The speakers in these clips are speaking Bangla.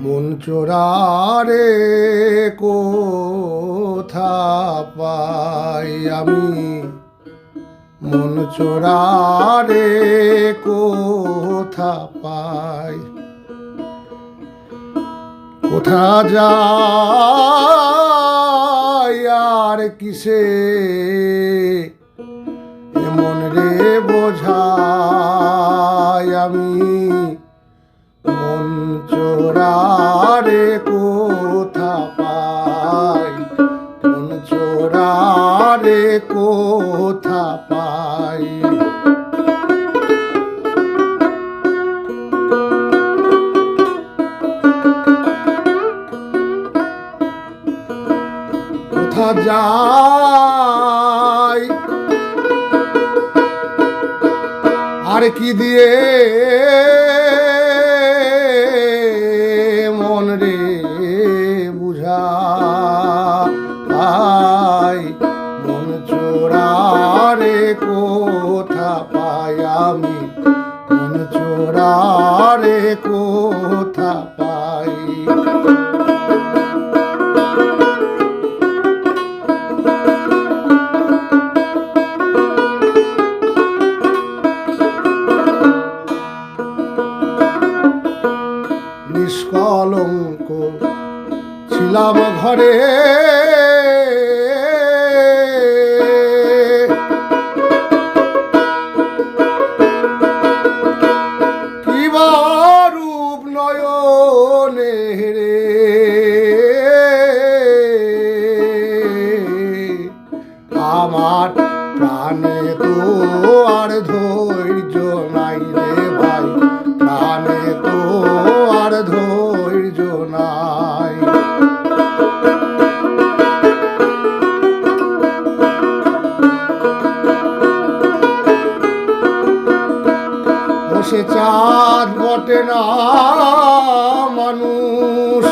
মন চোরারে কোথা পাই আমি? মন চোরারে কোথা পাই? কোথা যাই আর কিসে? এমন রে বোঝাই আমি। মন চোরারে কোথা পাই? কোথা যাই আর কি দিয়ে চোরারে কোথা পাই? নিষ্কলঙ্ক ছিলাম ঘরে। আমার প্রাণে তো আর ধৈর্য নাই রে ভাই। প্রাণে তো আর ধৈর্য নাই। বসে চাঁদ বটে না মানুষ।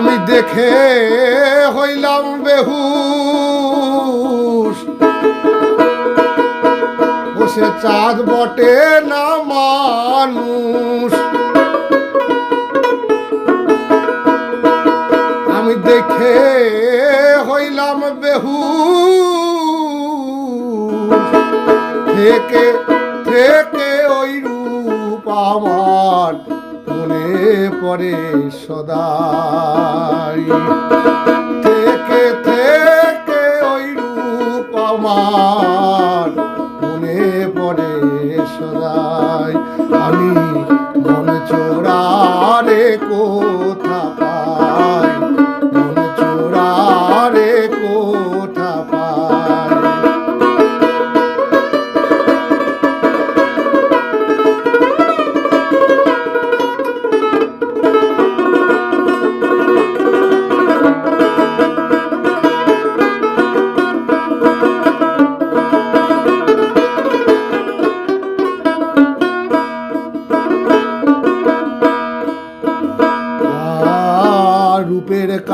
আমি দেখে হইলাম বেহুশ। বসে চাঁদ বটে না মানুষ। আমি দেখে হইলাম বেহুশ। থেকে থেকে ওই রূপ আমার। পড়ে সদাই। থেকে থেকে ওই রূপ আমার।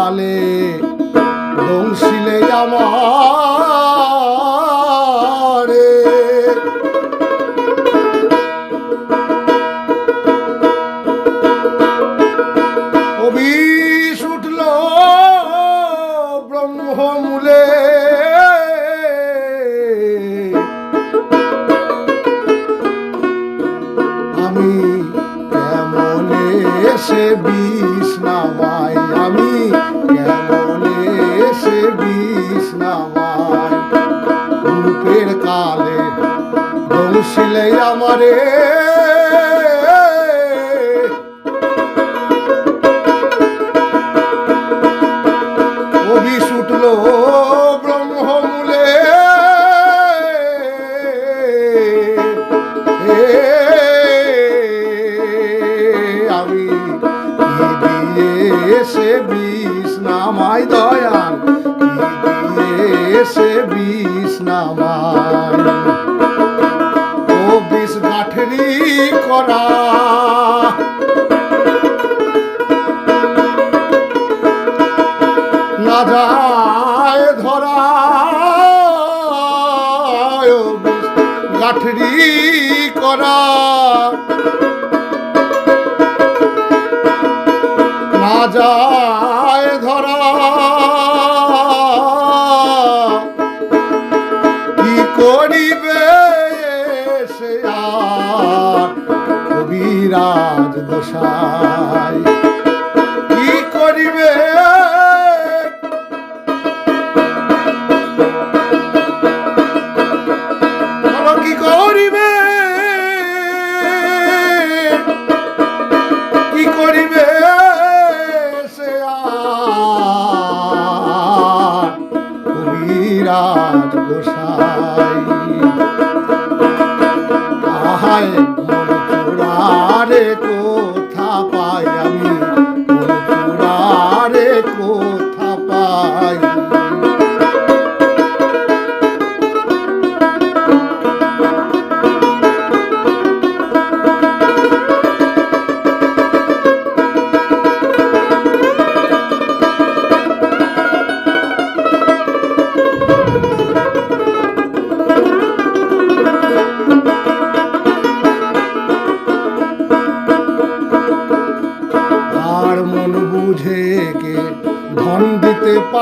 কালে দংশিলে আমার। অবিষ উঠল ব্রহ্মমূলে। আমি কেমনে সে বিষ নামাই? আমি সে বিষ নামাই রূপের কালে দংশিলে আমারে আমার। ও বিষ গাঠরি করা। না যায় ধরা। গাঠরি করা। না যায় বিরাট গোসাই।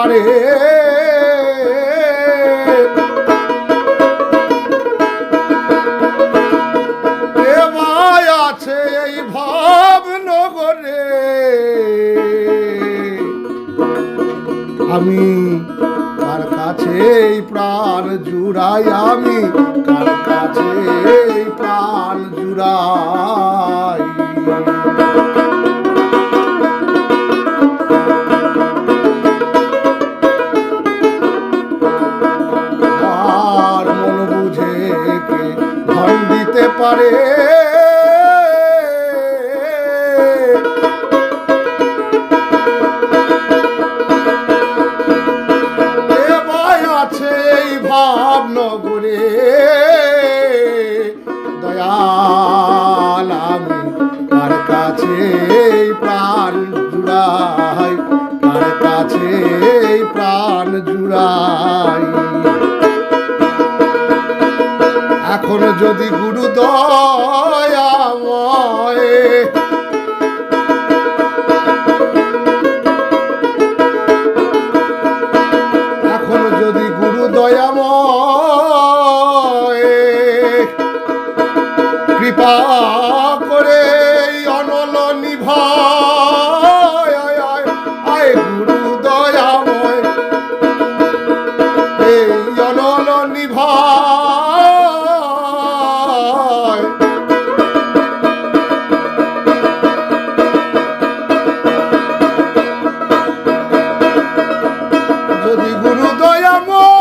পারে। আছে এই ভবনগরে। আমি কার কাছে প্রাণ জুড়াই? আমি কার কাছে প্রাণ জুড়াই? পারে। আছে এই ভাবনগরে। দয়াল আমি তার কাছে প্রাণ জুড়াই? তার কাছে প্রাণ জুড়াই? এখনও যদি গুরু দয়া যদি গুরু দয়াময়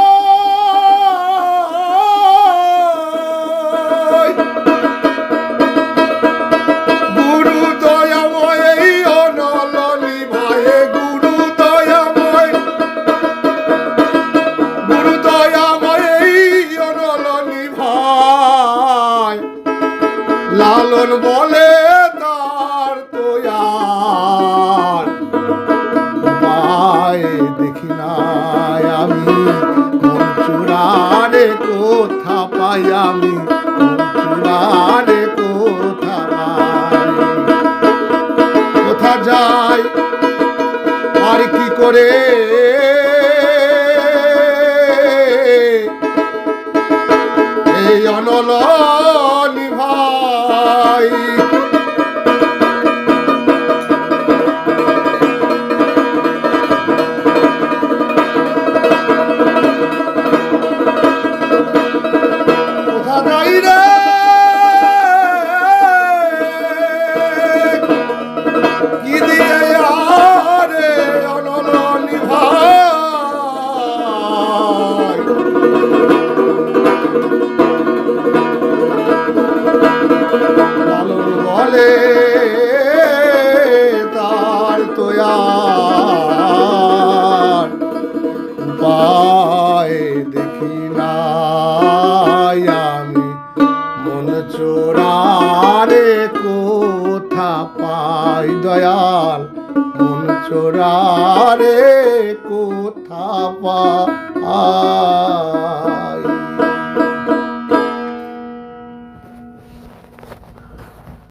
করে আমি মন চোরারে কোথা পাই দয়াল? মন চোরারে কোথা পাই?